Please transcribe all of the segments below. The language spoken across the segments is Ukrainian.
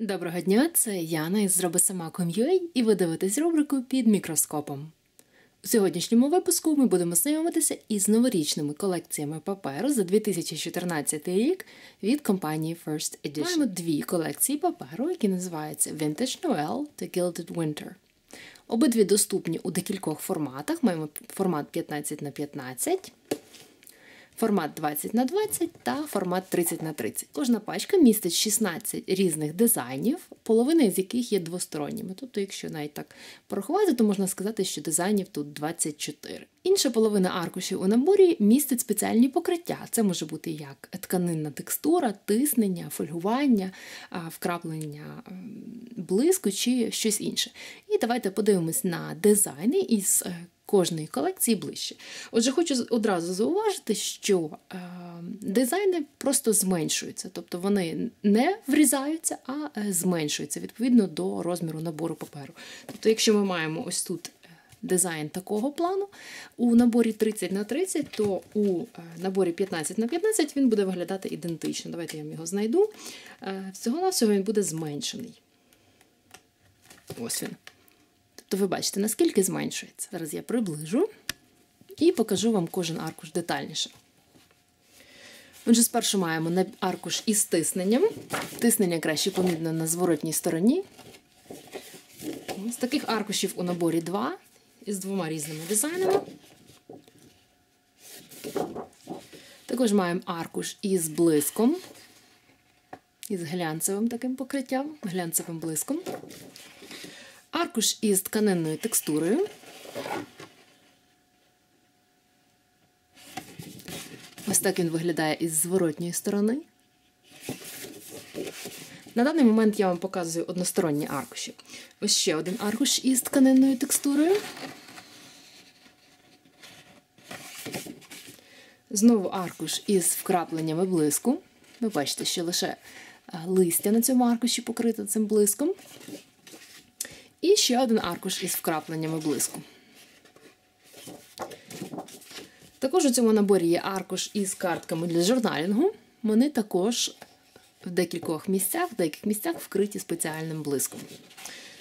Доброго дня, це Яна із Зробисама.com.ua і ви дивитесь рубрику під мікроскопом. У сьогоднішньому випуску ми будемо знайомитися із новорічними колекціями паперу за 2014 рік від компанії First Edition. Маємо дві колекції паперу, які називаються Vintage Noel та Gilded Winter. Обидві доступні у декількох форматах. Маємо формат 15 на 15 формат 20 на 20 та формат 30 на 30. Кожна пачка містить 16 різних дизайнів, половина з яких є двосторонніми. Тобто, якщо навіть так порахувати, то можна сказати, що дизайнів тут 24. Інша половина аркушів у наборі містить спеціальні покриття. Це може бути як тканинна текстура, тиснення, фольгування, вкраплення блиску чи щось інше. І давайте подивимось на дизайни із е, кожної колекції ближче. Отже, хочу одразу зауважити, що е, дизайни просто зменшуються, тобто вони не врізаються, а е, зменшуються відповідно до розміру набору паперу. Тобто, якщо ми маємо ось тут. Е, дизайн такого плану у наборі 30 на 30, то у е, наборі 15 на 15 він буде виглядати ідентично. Давайте я вам його знайду. Всього-навсього він буде зменшений. Ось він. Тобто ви бачите, наскільки зменшується. Зараз я приближу і покажу вам кожен аркуш детальніше. Отже, спершу маємо аркуш із тисненням. Тиснення краще помітно на зворотній стороні. З таких аркушів у наборі два із двома різними дизайнами. Також маємо аркуш із блиском, із глянцевим таким покриттям, глянцевим блиском аркуш із тканинною текстурою. Ось так він виглядає із зворотньої сторони. На даний момент я вам показую односторонні аркуші. Ось ще один аркуш із тканинною текстурою. Знову аркуш із вкрапленнями блиску. Ви бачите, що лише листя на цьому аркуші покрите цим блиском. І ще один аркуш із вкрапленнями блиску. Також у цьому наборі є аркуш із картками для журналінгу. Вони також в декількох місцях, в деяких місцях вкриті спеціальним блиском.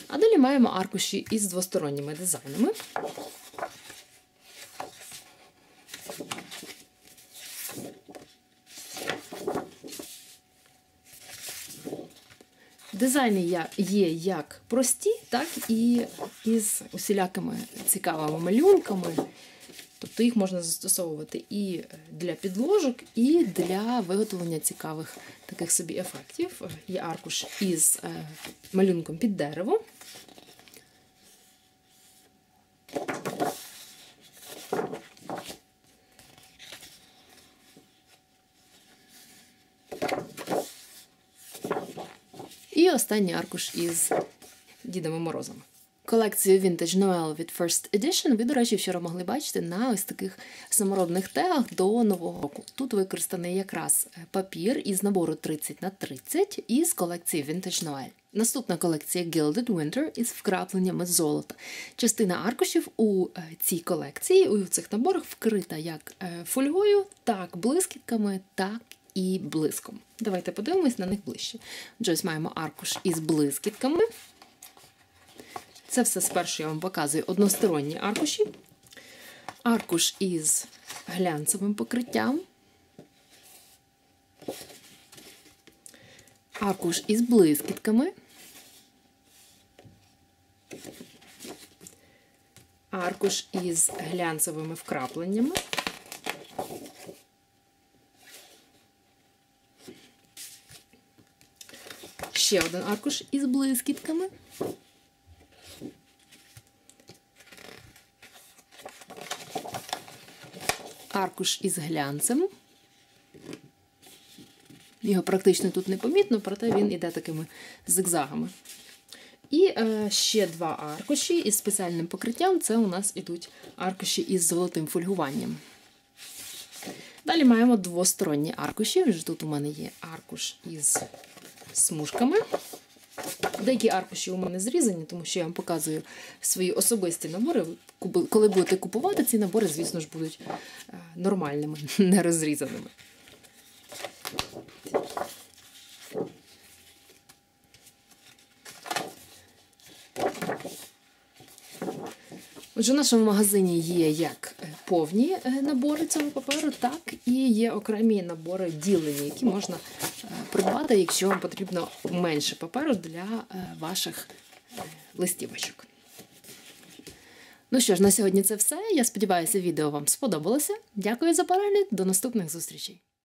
А далі маємо аркуші із двосторонніми дизайнами. Дизайни є як прості, так і із усілякими цікавими малюнками. Тобто їх можна застосовувати і для підложок, і для виготовлення цікавих таких собі ефектів. Є аркуш із е, малюнком під дерево. І останній аркуш із Дідами Морозами. Колекцію Vintage Noel від First Edition ви, до речі, вчора могли бачити на ось таких саморобних тегах до Нового року. Тут використаний якраз папір із набору 30 на 30 із колекції Vintage Noel. Наступна колекція Gilded Winter із вкрапленнями золота. Частина аркушів у е, цій колекції, у цих наборах вкрита як е, фольгою, так блискітками, так і блиском. Давайте подивимось на них ближче. Отже, маємо аркуш із блискітками. Це все спершу я вам показую односторонні аркуші. Аркуш із глянцевим покриттям. Аркуш із блискітками. Аркуш із глянцевими вкрапленнями. Ще один аркуш із блискітками. Аркуш із глянцем. Його практично тут не помітно, проте він іде такими зигзагами. І е, ще два аркуші із спеціальним покриттям це у нас ідуть аркуші із золотим фольгуванням. Далі маємо двосторонні аркуші. Тут у мене є аркуш із смужками. Деякі аркуші у мене зрізані, тому що я вам показую свої особисті набори. Коли будете купувати, ці набори, звісно ж, будуть е, нормальними, не розрізаними. Отже, в нашому магазині є як повні е, набори цього паперу, так і є окремі набори ділення, які можна придбати, якщо вам потрібно менше паперу для ваших листівочок. Ну що ж, на сьогодні це все. Я сподіваюся, відео вам сподобалося. Дякую за перегляд. До наступних зустрічей!